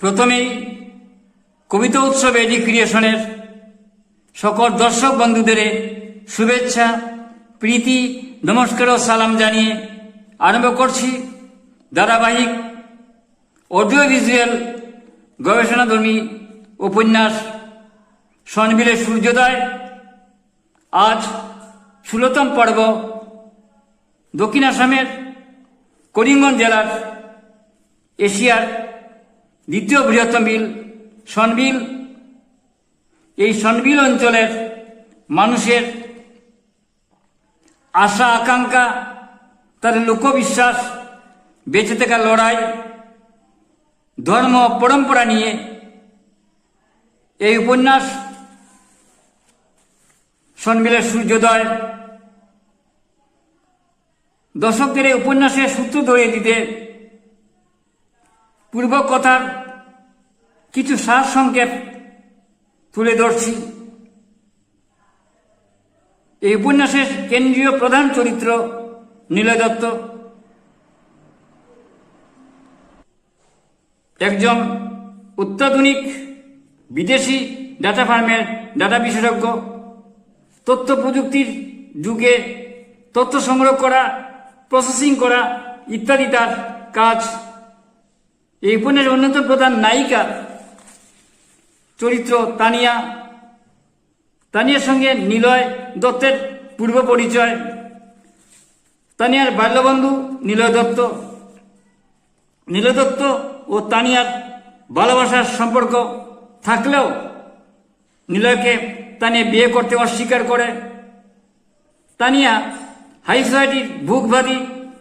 প্রথমেই কবিতা উৎসবে এডি ক্রিয়েশনের সকল দর্শক বন্ধুদের শুভেচ্ছা, প্রীতি, নমস্কার ও সালাম জানিয়ে আরম্ভ করছি ধারাবাহিক অডিও ভিজুয়াল গবেষণাধর্মী উপন্যাস সনবীরের সূর্যোদয়। আজ ষোলতম পর্ব। দক্ষিণ আসামের করিমগঞ্জ জেলার এশিয়ার দ্বিতীয় বৃহত্তম বিল, সনবিল। এই সনবিল অঞ্চলের মানুষের আশা, আকাঙ্ক্ষা তাদের লোকবিশ্বাস, বেঁচে থাকা লড়াই, ধর্ম, পরম্পরা নিয়ে এই উপন্যাস সনবিলের সূর্যোদয় দর্শকদের এই উপন্যাসের সূত্র ধরিয়ে দিতে পূর্ব কথার কিছু সার সংক্ষেপ তুলে ধরছি। এই উপন্যাসের কেন্দ্রীয় প্রধান চরিত্র নীলয় দত্ত। একজন অত্যাধুনিক বিদেশি ডাটা ফার্মের ডাটা বিশেষজ্ঞ। তথ্য প্রযুক্তির যুগে তথ্য সংগ্রহ করা প্রসেসিং করা ইত্যাদি তার কাজ এই উপন্যাসের অন্যতম প্রধান নায়িকা চরিত্র তানিয়া। তানিয়ার সঙ্গে নিলয় দত্তের পূর্ব পরিচয়। তানিয়ার বাল্যবন্ধু নিলয় দত্ত। নীলয় দত্ত ও তানিয়ার ভালোবাসার সম্পর্ক থাকলেও নিলয়কে তানিয়া বিয়ে করতে অস্বীকার করে। তানিয়া হাই সোসাইটির ভুকভাদী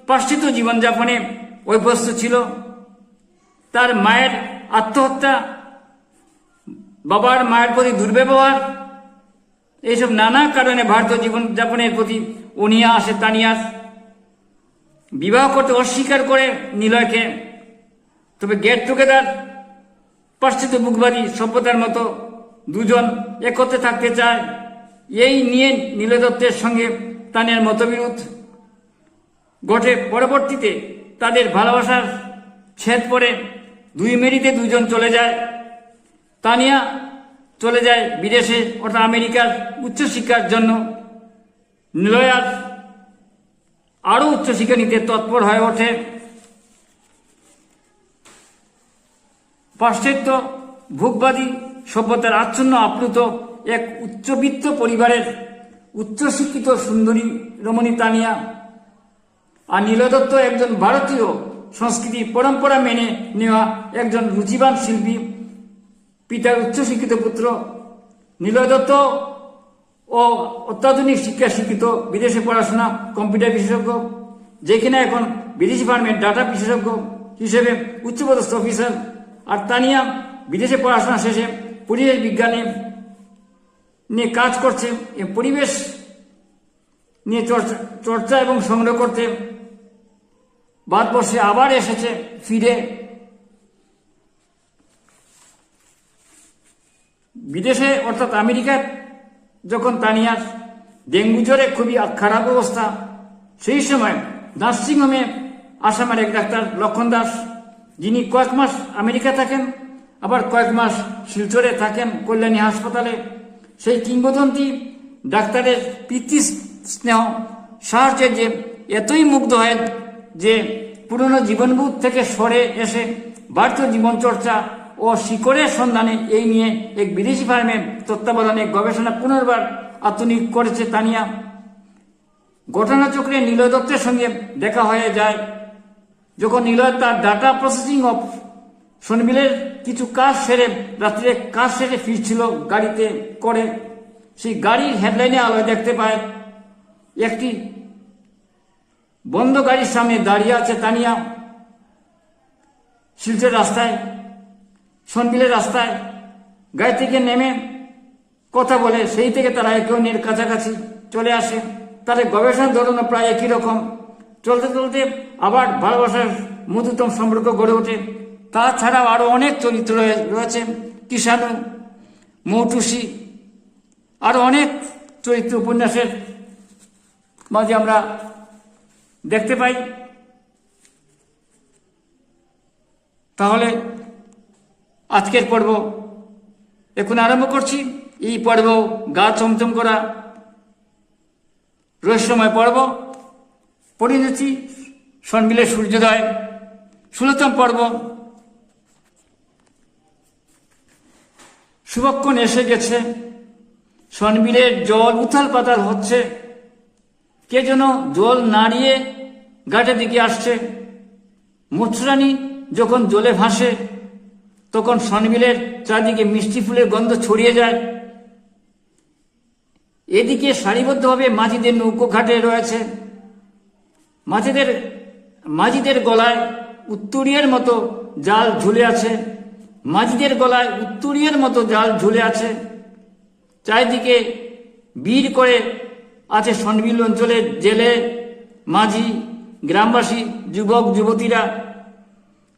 পাশ্চিত জীবনযাপনে অভ্যস্ত ছিল। তার মায়ের আত্মহত্যা, বাবার মায়ের প্রতি দুর্ব্যবহার, এইসব নানা কারণে ভারতীয় জীবনযাপনের প্রতি অনিয়া আসে তানিয়ার। বিবাহ করতে অস্বীকার করে নিলয়কে। তবে গেট টুগেদার পাশ্চাত্য বুকবাদী সভ্যতার মতো দুজন একত্রে থাকতে চায়, এই নিয়ে নীল দত্তের সঙ্গে তানিয়ার মতবিরোধ। ঘটে পরবর্তীতে তাদের ভালোবাসার ছেদ পড়ে দুই মেরিতে দুজন চলে যায়। তানিয়া চলে যায় বিদেশে, অর্থাৎ আমেরিকার উচ্চশিক্ষার জন্য। নিলয়ার আরও উচ্চশিক্ষা নিতে তৎপর হয়ে ওঠে। পাশ্চাত্য ভোগবাদী সভ্যতার আচ্ছন্ন আপ্লুত এক উচ্চবিত্ত পরিবারের উচ্চশিক্ষিত সুন্দরী রমণী তানিয়া আর নীলদত্ত একজন ভারতীয় সংস্কৃতি পরম্পরা মেনে নেওয়া একজন রুচিবান শিল্পী, পিতার উচ্চশিক্ষিত পুত্র, নীলয় দত্ত ও অত্যাধুনিক শিক্ষা শিক্ষিত বিদেশে পড়াশোনা কম্পিউটার বিশেষজ্ঞ, যেখানে এখন বিদেশি ফার্মের ডাটা বিশেষজ্ঞ হিসেবে উচ্চপদস্থ অফিসার, আর তানিয়া বিদেশে পড়াশোনা শেষে পরিবেশ বিজ্ঞানে নিয়ে কাজ করছে পরিবেশ নিয়ে চর্চা এবং সংগ্রহ করতে ভারতবর্ষে আবার এসেছে, ফিরে। বিদেশে, অর্থাৎ আমেরিকার যখন তানিয়ার ডেঙ্গু জ্বরে খুবই খারাপ অবস্থা, সেই সময় নার্সিংহোমে আসামের এক ডাক্তার লক্ষণ দাস, যিনি কয়েক মাস আমেরিকা থাকেন, আবার কয়েক মাস শিলচরে থাকেন কল্যাণী হাসপাতালে। সেই কিংবদন্তি ডাক্তারের প্রীতি স্নেহ সাহায্যে যে এতই মুগ্ধ হয় যে পুরনো জীবনবোধ থেকে সরে এসে ভারতীয় জীবনচর্চা ও শিকড়ের সন্ধানে এই নিয়ে এক বিদেশি ফার্মের তত্ত্বাবধানে গবেষণা পুনর্বার আত্মনিয়োগ করেছে তানিয়া। ঘটনাচক্রে নীলয় দত্তের সঙ্গে দেখা হয়ে যায়, যখন নীলয় তার ডাটা প্রসেসিং অফ সনবিলের কিছু কাজ সেরে রাত্রে কাজ সেরে ফিরছিল গাড়িতে করে। সেই গাড়ির হেডলাইনে আলোয় দেখতে পায়, একটি বন্ধ গাড়ির সামনে দাঁড়িয়ে আছে তানিয়া। শিলচর রাস্তায়, সনবিলের রাস্তায় গাড়ি থেকে নেমে কথা বলে, সেই থেকে তারা একে অন্যের কাছাকাছি চলে আসে। তাদের গবেষণার ধরনও প্রায় একই রকম। চলতে চলতে আবার ভালোবাসার মধুতম সম্পর্ক গড়ে ওঠে। তাছাড়াও আরও অনেক চরিত্র রয়েছে। কিষাণু, মৌটুসি, আরও অনেক চরিত্র উপন্যাসের মাঝে আমরা দেখতে পাই। তাহলে আজকের পর্ব এখন আরম্ভ করছি। এই পর্ব গা চমচম করা রহস্যময় পর্ব। পড়ে পরিণতি সন্মিলের সূর্যোদয়, ষোলতম পর্ব। শুভক্ষণ এসে গেছে। সনবিলের জল উথাল পাতাল হচ্ছে। কে যেন জল নাড়িয়ে ঘাটের দিকে আসছে। মুচরানি যখন জলে ভাসে, তখন সনবিলের চারদিকে মিষ্টি ফুলের গন্ধ ছড়িয়ে যায়। এদিকে সারিবদ্ধভাবে মাঝিদের নৌকো ঘাটে রয়েছে। মাঝিদের মাঝিদের গলায় উত্তরীয়ের মতো জাল ঝুলে আছে। মাঝিদের গলায় উত্তরীয়ের মতো জাল ঝুলে আছে। চারিদিকে বীর করে আছে সনবিল অঞ্চলের জেলে মাঝি গ্রামবাসী, যুবক, যুবতীরা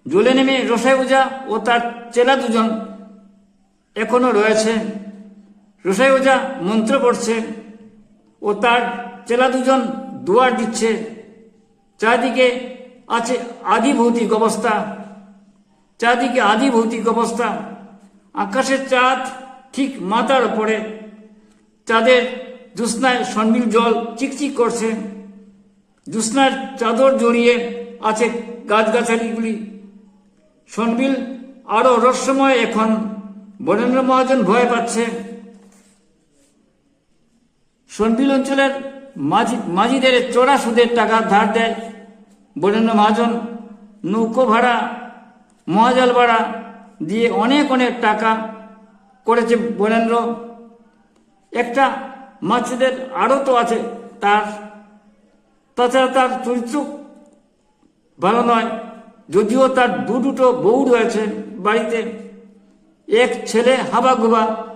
জলে নেমে রসাই ওজা ও তার চেলা দুজন এখনও রয়েছে। রসাই ওজা মন্ত্র পড়ছে ও তার চেলা দুজন দুয়ার দিচ্ছে। চারদিকে আছে আদি ভৌতিক অবস্থা। চারদিকে আদি ভৌতিক অবস্থা। আকাশের চাঁদ ঠিক মাথার ওপরে চাঁদের জ্যোৎস্নায় সন্মিল জল চিকচিক করছে। জ্যোৎস্নার চাদর জড়িয়ে আছে গাছগাছালিগুলি। সনবিল আরও রহস্যময় এখন। বরেন্দ্র মহাজন ভয় পাচ্ছে। সনবিল অঞ্চলের মাঝি, মাঝিদের চড়া সুদের টাকা ধার দেয়। বরেন্দ্র মহাজন নৌকো ভাড়া, মহাজাল ভাড়া দিয়ে অনেক অনেক টাকা করেছে বরেন্দ্র। একটা মাছেদের আরও তো আছে তার। তাছাড়া তার চরিত্র ভালো নয়। যদিও তার দু দুটো বউ রয়েছে বাড়িতে। এক ছেলে হাবাগুবা।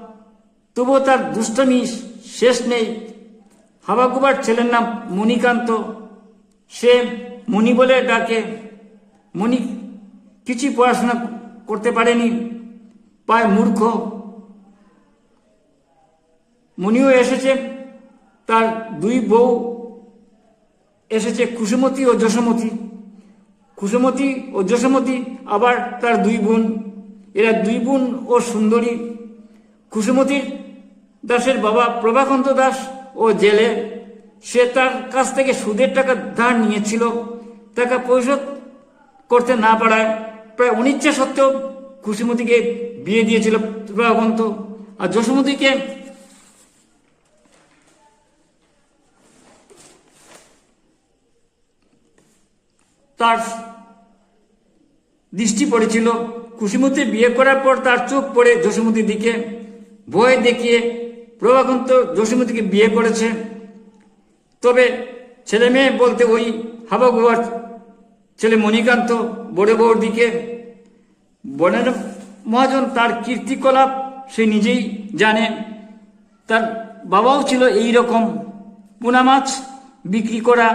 তবুও তার দুষ্টমি শেষ নেই। হাবাগুবার ছেলের নাম মণিকান্ত। সে মণি বলে ডাকে। মণি কিছুই পড়াশোনা করতে পারেনি। পায় মূর্খ। মণিও এসেছে। তার দুই বউ এসেছে কুসুমতী ও যশোমতী। কুসুমতী ও যশোমতী আবার তার দুই বোন। এরা দুই বোন ও সুন্দরী। কুসুমতীর দাসের বাবা প্রভাকান্ত দাস ও জেলে। সে তার কাছ থেকে সুদের টাকা ধার নিয়েছিল। টাকা পরিশোধ করতে না পারায় প্রায় অনিচ্ছা সত্ত্বেও কুসুমতীকে বিয়ে দিয়েছিল প্রভাকান্ত। আর যশোমতীকে তার দৃষ্টি পড়েছিল। কুসুমতি বিয়ে করার পর তার চোখ পড়ে যশোমতির দিকে। ভয় দেখিয়ে প্রভাকান্ত যশোমতিকে বিয়ে করেছে। তবে ছেলে মেয়ে বলতে ওই হাবাগুয়ার ছেলে মণিকান্ত বড় বউর দিকে। বনের মহাজন তার কীর্তিকলাপ সে নিজেই জানে। তার বাবাও ছিল এই রকম পোনা মাছ বিক্রি করা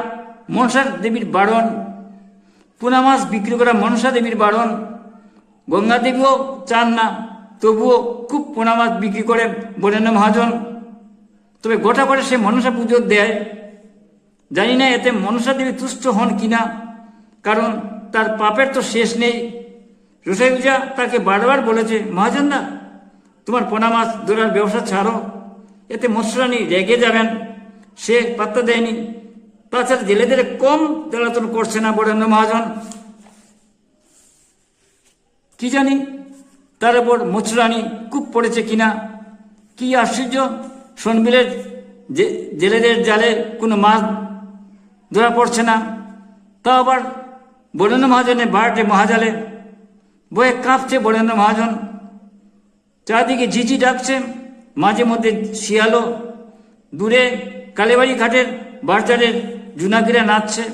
মনসার দেবীর বারণ পোনা মাছ বিক্রি করা মনসা দেবীর বারণ গঙ্গা দেবীও চান না, তবুও খুব পোনা মাছ বিক্রি করে বরেন্দ্র মহাজন। তবে গোটা করে সে মনসা পুজো দেয়। জানি না এতে মনসা দেবী তুষ্ট হন কিনা, কারণ তার পাপের তো শেষ নেই। রসাই পূজা তাকে বারবার বলেছে, মহাজন না তোমার পোনা মাছ ধরার ব্যবসা ছাড়ো, এতে মৎস্যরানী রেগে যাবেন, সে পাত্তা দেয়নি। তাছাড়া জেলেদের কম তেলাতন করছে না বরেন্দ্র মহাজন। কি জানি? তার উপর মুচরানি কূপ পড়েছে কিনা? কি আশ্চর্য? সনবিলের জেলেদের জালে কোনো মাছ ধরা পড়ছে না। তা আবার বরেন্দ্র মহাজনের বারটে মহাজালে। বয়ে কাঁপছে বরেন্দ্র মহাজন। চারদিকে ঝিঝি ডাকছে। মাঝে মধ্যে শিয়ালো দূরে কালীবাড়ি ঘাটের বারচারের জুনাকিরা নাচছে।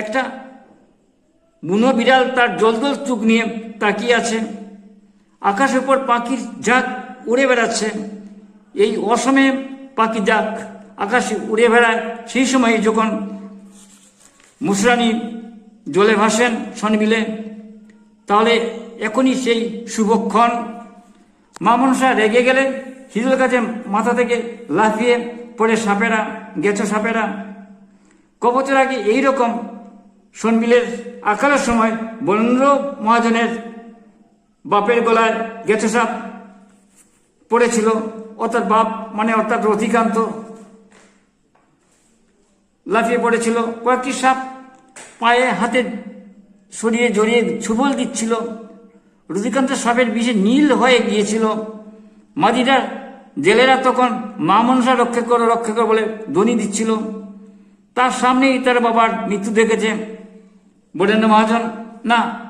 একটা বুনো বিড়াল তার জলদল চুক নিয়ে তাকিয়ে আছে। আকাশের উপর পাখির ঝাঁক উড়ে বেড়াচ্ছে। এই অসমে পাখি যাক আকাশে উড়ে বেড়ায়। সেই সময় যখন মুসরানি জলে ভাসেন সনবিলে তাহলে এখনই সেই শুভক্ষণ। মা মনসা রেগে গেলে হিজুল কাছে মাথা থেকে লাফিয়ে পড়ে সাপেরা, গেছো সাপেরা। কবচের আগে এইরকম সনবিলের আকালের সময় বরেন্দ্র মহাজনের বাপের গলায় গেছে সাপ পড়েছিল। অর্থাৎ বাপ মানে অর্থাৎ রথিকান্ত লাফিয়ে পড়েছিল। কয়েকটি সাপ পায়ে হাতে সরিয়ে জড়িয়ে ছুবল দিচ্ছিল। রুদিকান্ত সাপের বিষে নীল হয়ে গিয়েছিল। মাদিরা জেলেরা তখন মা মনসা রক্ষা করো রক্ষা করো বলে ধ্বনি দিচ্ছিল। তার সামনেই তার বাবার মৃত্যু দেখেছে বরেন্দ্র মহাজন। না,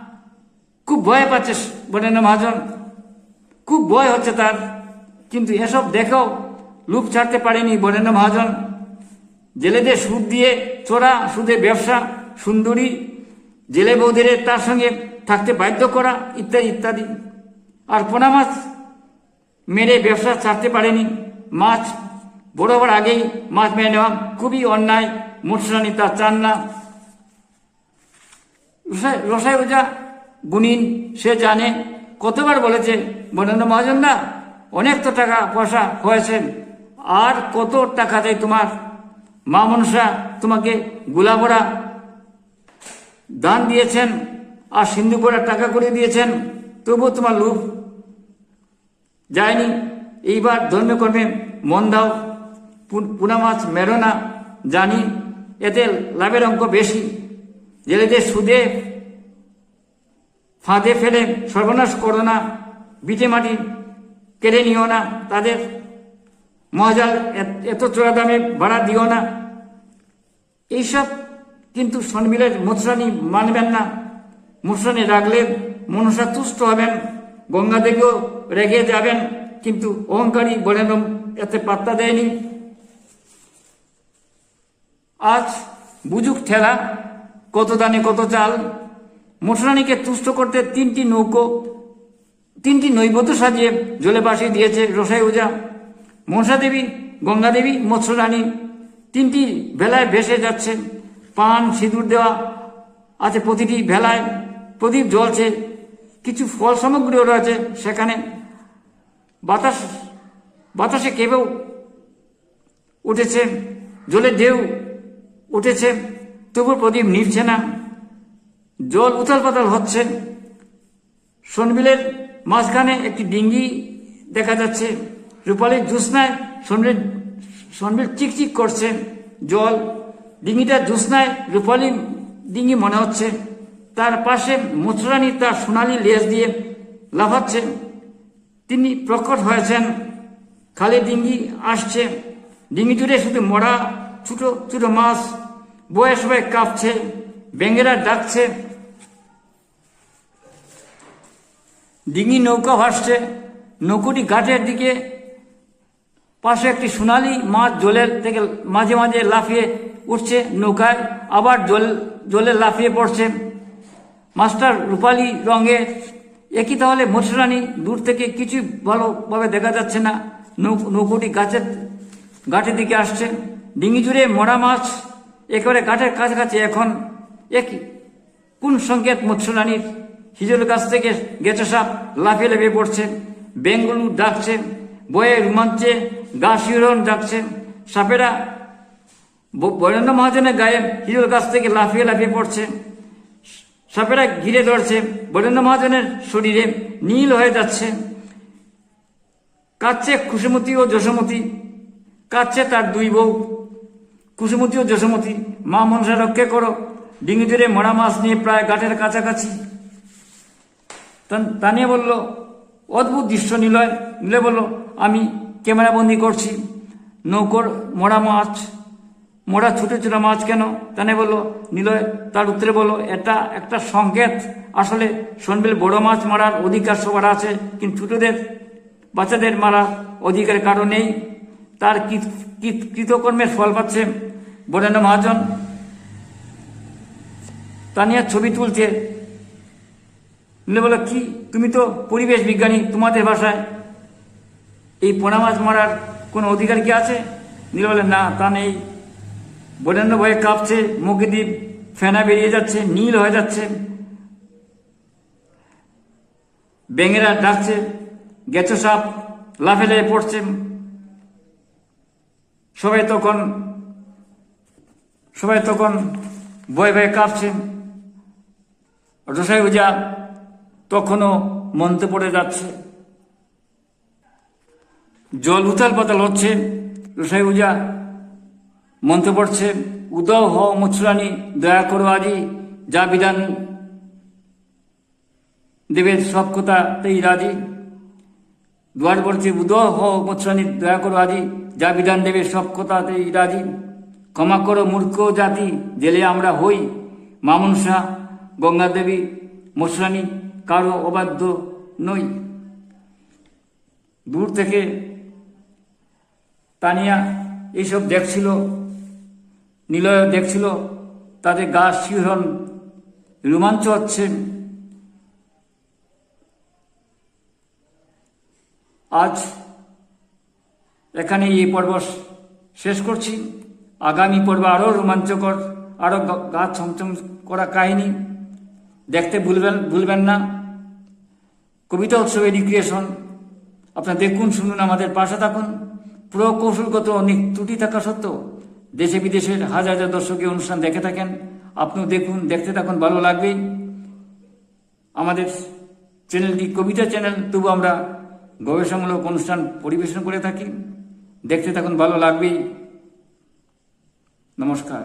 খুব ভয় পাচ্ছে বরেন্দ্র মহাজন। খুব ভয় হচ্ছে তার। কিন্তু এসব দেখেও লুপ ছাড়তে পারেনি বরেন্দ্র মহাজন। জেলেদের সুদ দিয়ে চোরা সুদে ব্যবসা, সুন্দরী, জেলে বৌদের তার সঙ্গে থাকতে বাধ্য করা, ইত্যাদি ইত্যাদি। আর পোনা মাছ মেরে ব্যবসা ছাড়তে পারেনি। মাছ, বড় হওয়ার আগেই মাছ মেরে নেওয়া খুবই অন্যায়। মুঠসানি তা চান না। রসাই- ওজা গুণিন, সে জানে। কতবার বলেছে বরেন্দ্র মহাজন না অনেক তো টাকা পয়সা হয়েছে, আর কত টাকা দেয় তোমার? মা মনসা তোমাকে গুলাবরা দান দিয়েছেন, আর সিন্ধু করা টাকা করে দিয়েছেন, তবুও তোমার লোভ। যায়নি, এইবার ধর্মকর্মে মন দাও পুনা মাছ মেরো না, জানি এতে লাভের অঙ্ক বেশি। জেলেদের সুদে ফাঁদে ফেলে সর্বনাশ করো না, বিটে মাটি কেড়ে নিও না, তাদের মহাজাল এত- চড়া দামে ভাড়া দিও না। এইসব কিন্তু সনবিলের মুসরানি মানবেন না। মুসরানি রাখলে মনসা তুষ্ট হবেন, গঙ্গা দেবীও রেগে যাবেন, কিন্তু অহংকারী বলেন এতে পাত্তা দেয়নি। আজ বুঝুক ঠেলা, কত দানে কত চাল। মুসরানিকে তুষ্ট করতে তিনটি নৌকো, তিনটি নৈবত সাজিয়ে জলে বাসিয়ে দিয়েছে রসাই ওজা। মনসা দেবী গঙ্গা দেবী মৎস্যরানী তিনটি ভেলায় ভেসে যাচ্ছে। পান, সিঁদুর দেওয়া আছে প্রতিটি ভেলায়। প্রদীপ জ্বলছে। কিছু ফল সামগ্রীও রয়েছে সেখানে। বাতাস, বাতাসে কেবেও উঠেছে। জলে ঢেউ উঠেছে, তবু প্রদীপ নিভছে না। জল উথাল পাতাল হচ্ছে। সনবিলের মাঝখানে একটি ডিঙ্গি দেখা যাচ্ছে। রূপালীর জ্যোৎস্নায় সনবিল সনবিল চিকচিক করছে। জল, ডিঙ্গিটা জ্যোৎস্নায় রূপালী ডিঙ্গি মনে হচ্ছে। তার পাশে মুচরানি তার সোনালি লেজ দিয়ে লাফাচ্ছে। তিনি প্রকট হয়েছেন। খালি ডিঙ্গি আসছে। ডিঙ্গি জুড়ে শুধু মরা ছোট ছোট মাছ বয়ে সবাই কাঁপছে ব্যাঙেরা ডাকছে। ডিঙি নৌকা ভাসছে, নৌকোটি ঘাটের দিকে। পাশে একটি সোনালি মাছ জলের থেকে মাঝে মাঝে লাফিয়ে উঠছে নৌকায়, আবার জল, জলে লাফিয়ে পড়ছে। মাছটার রূপালি রঙে, একই তাহলে মৎস্যরানী, দূর থেকে কিছু ভালোভাবে দেখা যাচ্ছে না। নৌ- নৌকোটি গাছের, ঘাটের দিকে আসছে। ডিঙি জুড়ে মরা মাছ একেবারে ঘাটের কাছাকাছি এখন একই। কোন সংকেত মৎস্যরানীর? হিজল গাছ থেকে গেছে সাপ লাফিয়ে লাফিয়ে পড়ছে, বেঙ্গলু ডাকছে বয়ে রোমাঞ্চে গা শিহরণ ডাকছে সাপেরা বরেন্দ্র মহাজনের গায়ে হিজল গাছ থেকে লাফিয়ে লাফিয়ে পড়ছে। সাপেরা ঘিরে ধরছে বরেন্দ্র মহাজনের শরীরে নীল হয়ে যাচ্ছে। কাচ্ছে খুশিমতি ও যশোমতি কাচ্ছে তার দুই বউ। কুসুমতি ও যশোমতি মা মনসা রক্ষা করো। ডিঙি জুড়ে মরা মাছ নিয়ে প্রায় ঘাটের কাছাকাছি। তা- তানিয়া বলল, অদ্ভুত দৃশ্য নিলয়। নিলে বলল, আমি ক্যামেরাবন্দি করছি। নৌকোর মরা মাছ, মরা ছোট ছোট মাছ কেন? তানে বলল, নিলয়, তার উত্তরে বলল এটা একটা সংকেত। আসলে সনবিল বড় মাছ মারার অধিকার সবার আছে, কিন্তু ছোটদের, বাচ্চাদের মারা অধিকার কারও নেই। তার কৃত- কৃতকর্মের ফল পাচ্ছে বরেন্দ্র মহাজন। তানিয়া ছবি তুলছে। বলো, কি? তুমি তো পরিবেশ বিজ্ঞানী, তোমাদের ভাষায়। এই পোনা মাছ মারার কোনো অধিকার কি আছে? নীল বলে, না, তা নেই। বরেন্দ্র ভয়ে কাঁপছে, মুখে দ্বীপ ফেনা বেরিয়ে যাচ্ছে, নীল হয়ে যাচ্ছে। ব্যাঙেরা ডাকছে গেছো সাপ লাফে লাফে পড়ছে। সবাই তখন সবাই তখন বয়ে কাঁপছে। রসাই উজা তখনও মন্ত্র পড়ে যাচ্ছে। জল উথাল পাতাল হচ্ছে, রসাই উজা মন্ত্র পড়ছে উদয় হ মুচরানি দয়া করো আজি যা বিধান দেবের সব কথাতেই রাজি। দুয়ার পড়ছে উদয় হ মুচরানি দয়া করো আজি যা বিধান দেবে সব কথাতেই রাজি। ক্ষমা করো মূর্খ জাতি, জেলে আমরা হই। মামুন শাহ গঙ্গা দেবী মুসরানি কারও অবাধ্য নই। দূর থেকে তানিয়া এইসব দেখছিল, নিলয় দেখছিল, তাদের গা শিহরণ, রোমাঞ্চ হচ্ছে আজ এখানে এই পর্ব শেষ করছি। আগামী পর্ব আরও রোমাঞ্চকর, আরও গা ছমছম করা কাহিনী। দেখতে ভুলবেন ভুলবেন না। কবিতা উৎসবের রিক্রিয়েশন আপনারা দেখুন, শুনুন, আমাদের পাশে থাকুন। প্রকৌশলগত অনেক ত্রুটি থাকা সত্ত্বেও দেশে বিদেশের হাজার হাজার দর্শকের অনুষ্ঠান দেখে থাকেন। আপনিও দেখুন, দেখতে থাকুন, ভালো লাগবেই আমাদের চ্যানেলটি কবিতা চ্যানেল, তবু আমরা গবেষণামূলক অনুষ্ঠান পরিবেশন করে থাকি। দেখতে তখন ভালো লাগবেই। নমস্কার।